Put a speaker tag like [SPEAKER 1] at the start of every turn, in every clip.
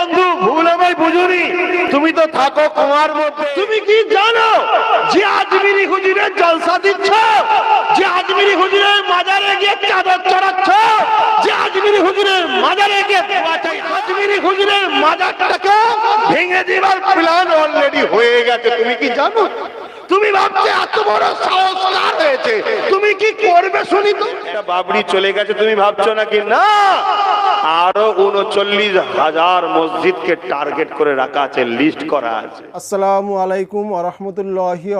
[SPEAKER 1] বন্ধু ভুল আমায় বুঝুনি। তুমি তো থাকো কুমার মধ্যে। তুমি কি জানো যে আজমিরি হুজুরের জলসা দিচ্ছ? যে আজমিরি হুজুরের মাজারে গিয়ে চাদর চড়াচ্ছ? যে আজমিরি হুজুরের মাজারে গিয়ে আজমিরি হুজুরের মাজারটাকে ভেঙে দেবার প্ল্যান অলরেডি হয়ে গেছে। তুমি কি জানো? তুমি ভাবছ এত বড় সাহস কার হয়েছে? তুমি কি করবে শুনি তো? এটা বাবরি চলে গেছে তুমি ভাবছ নাকি? না! আরও উনচল্লিশ হাজার মসজিদকে টার্গেট করে রাখা আছে, লিস্ট করা আছে।
[SPEAKER 2] আসসালামু আলাইকুম আরহামতুল্লাহি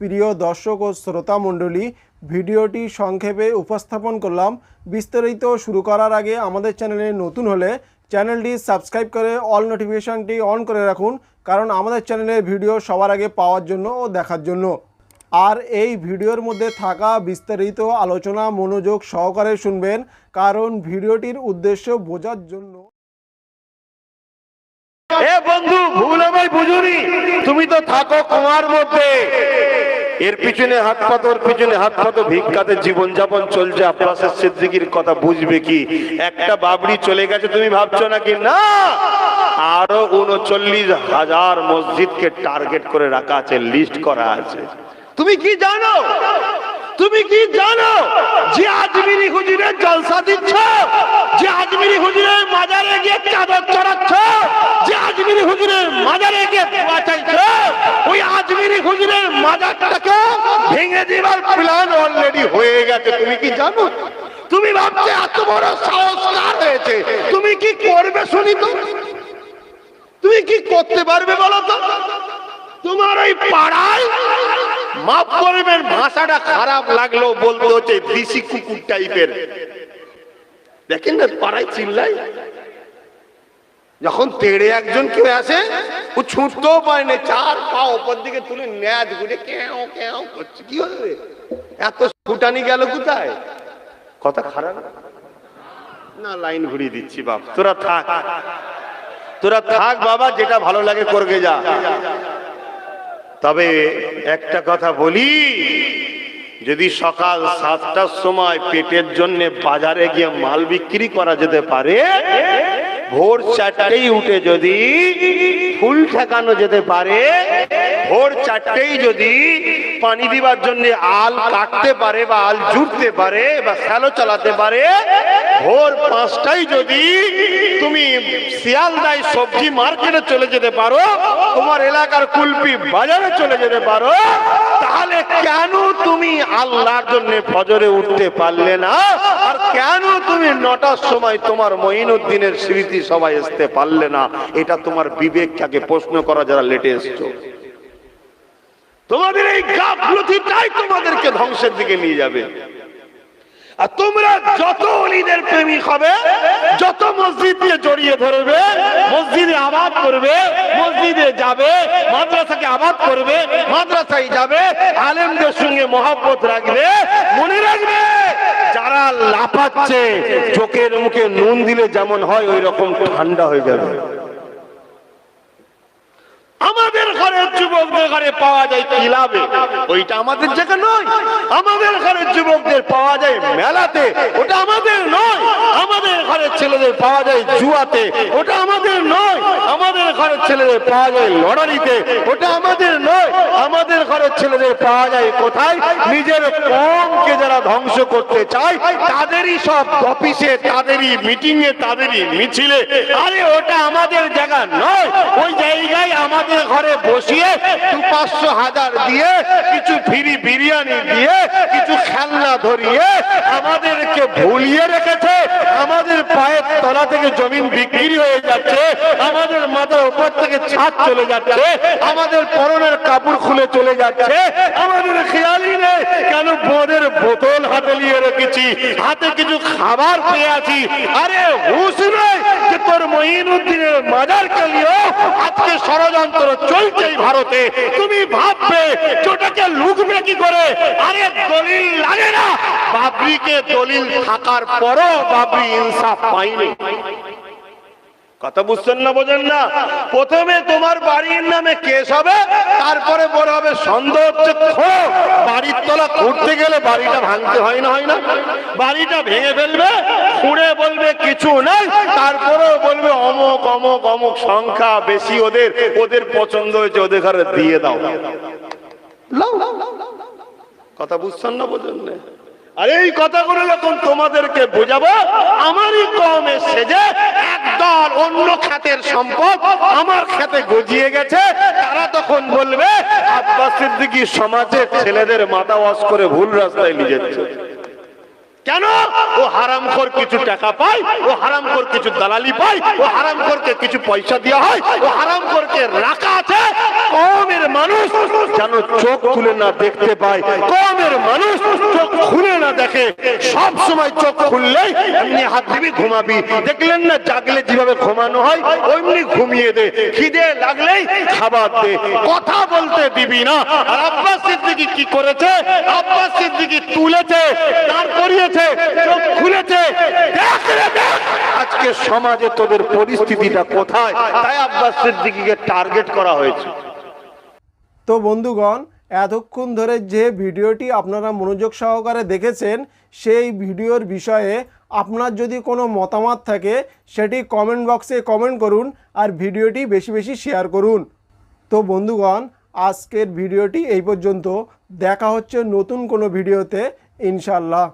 [SPEAKER 2] প্রিয় দর্শক ও শ্রোতা মণ্ডলী, ভিডিওটি সংক্ষেপে উপস্থাপন করলাম। বিস্তারিত শুরু করার আগে আমাদের চ্যানেলে নতুন হলে চ্যানেলটি সাবস্ক্রাইব করে অল নোটিফিকেশনটি অন করে রাখুন, কারণ আমাদের চ্যানেলের ভিডিও সবার আগে পাওয়ার জন্য ও দেখার জন্য। আর এই ভিডিওর মধ্যে থাকা বিস্তারিত আলোচনা, মনোযোগ সহকারে শুনবেন, কারণ ভিডিওটির উদ্দেশ্য বোঝার জন্য।
[SPEAKER 1] বন্ধু, ভুল আমায় বুঝুনি। তুমি তো থাকো কুমার মধ্যে। এর পিছনে হাত পাত ওর পিছনে হাত পাত ভিক্ষাতে জীবন যাপন চলছে। আব্বাসের সিদ্দিকির কথা বুঝবে কি? একটা বাবরি চলে গেছে, তুমি ভাবছ নাকি? না! আরও উনচল্লিশ হাজার মসজিদকে টার্গেট করে রাখা আছে লিস্ট করা আছে। তুমি কি জানো? তুমি কি জানো? যে আজমিরি হুজুরের জলসা দিচ্ছ, যে আজমিরি হুজুরের মাজারে গিয়ে চাদর চড়াচ্ছ, যে আজমিরি হুজুরের মাজারে গিয়ে দোয়া চাইছো, ওই আজমিরি হুজুরের মাজারটাকে ভেঙে দেবার প্ল্যান অলরেডি হয়ে গেছে। তুমি কি জানো? তুমি ভাবছ এত বড় সাহস কার হয়েছে? তুমি কি করবে শুনি তো? তুমি কি করতে পারবে বলো তো? তোমার ওই পাড়ায় মাফ করবেন, ভাষাটা খারাপ লাগল বলতে হচ্ছে দেশি কুকুর টাইপের। দেখেন না, পাড়ায় চিল্লাই যখন তেড়ে একজন কেউ আসে, ও ছুটতেও পারে না, চার পা ওপর দিকে তুলে ন্যাজ ঘুরে কেউ কেউ করছে। কি হবে এত ফুটানি গেল কোথায়? কথা খারাপ? না, লাইন ঘুরিয়ে দিচ্ছি, বাপ। তোরা থাক। তোরা থাক, বাবা, যেটা ভালো লাগে করবে যা। তবে একটা কথা বলি, যদি সকাল সাতটার সময় পেটের জন্য বাজারে গিয়ে মাল বিক্রি করা যেতে পারে, ভোর চারটেই উঠে যদি ফুল ঠেকানো যেতে পারে, ভোর চারটেই যদি পানি দিবার জন্য আল কাটতে পারে বা আল জুড়তে পারে বা স্যালো চালাতে পারে ভোর পাঁচটাই যদি তুমি শিয়ালদায় সবজি মার্কেটে চলে যেতে পারো, তোমার এলাকার কুলপি বাজারে চলে যেতে পারো, তাহলে কেন তুমি আল্লাহর জন্য ফজরে উঠতে পারলে না? আর কেন তুমি নটার সময় তোমার মঈনুদ্দিনের স্মৃতি সবাই আসতে পারলে না? এটা তোমার বিবেকটাকে প্রশ্ন করা যারা লেটে এসছো। তোমাদের এই গাফলতিটাই তোমাদেরকে ধ্বংসের দিকে নিয়ে যাবে। আর তোমরা যত অলিদের প্রেমিক হবে, যত মসজিদ দিয়ে জড়িয়ে ধরবে, মসজিদে আবাদ করবে, মসজিদে যাবে, মাদ্রাসাকে আবাদ করবে, মাদ্রাসায় যাবে, আলেমদের সঙ্গে মহব্বত রাখবে, মনে রাখবে, যারা লাফাচ্ছে, চোখের মুখে নুন দিলে যেমন হয় ওই রকম ঠান্ডা হয়ে যাবে। আমাদের ঘরের যুবকদের ঘরে পাওয়া যায় ক্লাবে। ওইটা আমাদের জায়গা নয়। আমাদের ঘরের যুবকদের পাওয়া যায় মেলাতে। ওটা আমাদের নয়। আমাদের ঘরের ছেলেদের পাওয়া যায় জুয়াতে। ওটা আমাদের নয়। আমাদের ঘরের ছেলেদের পাওয়া যায় লড়ারিতে ওটা আমাদের নয়। আমাদের ঘরের ছেলেদের পাওয়া যায় কোথায়? নিজের কমকে যারা ধ্বংস করতে চায়, তাদেরই সব অফিসে তাদেরই মিটিংয়ে তাদেরই মিছিলে। আরে ওটা আমাদের জায়গা নয় ওই জায়গায় আমাদের ঘরে বসিয়ে দু পাঁচশো হাজার দিয়ে কিছু ফিরি বিরিয়ানি দিয়ে কিছু খেলনা ধরিয়ে আমাদেরকে ভুলিয়ে রেখেছে, আমাদের পায়ের থেকে জমিন বিক্রি হয়ে যাচ্ছে, আমাদের মাথার উপর থেকে ছাদ চলে যাচ্ছে, আমাদের পরনের কাপড় খুলে চলে যাচ্ছে, আমাদের খেয়ালই নেই কেন বোনের বোতল হাতে নিয়ে রেখেছি, হাতে কিছু খাবার পেয়ে আছি। আরে হুশ নেই যে তোর মঈনুদ্দিনের মাজারকে নিয়েও আজকে ষড়যন্ত্র চলছে ভারতে। তুমি ভাববে চোটাকে লুকবে কি করে? আরে দলিল লাগে না। বাবরিকে দলিল থাকার পরও বাবরি ইনসাফ পাইনি কথা বুঝছেন না, বোঝেন না? প্রথমে তোমার বাড়ির নামে কেস হবে, তারপরে বড় হবে সন্দেহ হচ্ছে বাড়ির তলা খুঁড়তে গেলে বাড়িটা ভাঙতে হয় না হয় না? বাড়িটা ভেঙে ফেলবে, খুঁড়ে বলবে কিছু নাই, তারপরেও বলবে অমক অমক অমক সংখ্যা বেশি ওদের ওদের পছন্দ হয়েছে, ওদের ঘরে দিয়ে দাও। কথা বুঝছেন না, বোঝেন না? আর এই কথাগুলো যখন তোমাদেরকে বোঝাবো, আমারই কমে সেজে একদল অন্য খাতের সম্পদ আমার খাতে গজিয়ে গেছে। তারা তখন বলবে, আব্বাস সিদ্দিকী সমাজের ছেলেদের মাথা ওয়াশ করে ভুল রাস্তায় নিয়ে যাচ্ছে। কেন? ও হারামখোর কিছু টাকা পায়, ও হারামখোর কিছু দালালি পায়, ও হারামখোরকে কিছু পয়সা দেওয়া হয়, ও হারামখোরকে রাখা আছে। কমের মানুষ যেন চোখ তুলে না দেখতে পায় কমের মানুষ চোখ খুলে না দেখে, সব সময় চোখ খুললেই এমনি হাত দিবি, ঘুমাবি। দেখলেন না, জাগলে যেভাবে ঘুমানো হয় ওইমনি ঘুমিয়ে দে। খিদে লাগলেই খাবার দে। কথা বলতে দিবি না। আর আব্বাস সিদ্দিকি কি করেছে? আব্বাস সিদ্দিকি তুলেছে, দাঁড় করিয়েছে, চোখ খুলেছে। দেখ রে, দেখ। আজকে সমাজে তোদের পরিস্থিতিটা কোথায়? তাই আব্বাস সিদ্দিকিকে টার্গেট করা হয়েছে।
[SPEAKER 2] তো বন্ধুগণ এতক্ষণ ধরে যে ভিডিওটি আপনারা মনোযোগ সহকারে দেখেছেন, সেই ভিডিওর বিষয়ে আপনার যদি কোনো মতামত থাকে, সেটি কমেন্ট বক্সে কমেন্ট করুন আর ভিডিওটি বেশি বেশি শেয়ার করুন। তো বন্ধুগণ, আজকের ভিডিওটি এই পর্যন্ত। দেখা হচ্ছে নতুন কোনো ভিডিওতে ইনশাল্লাহ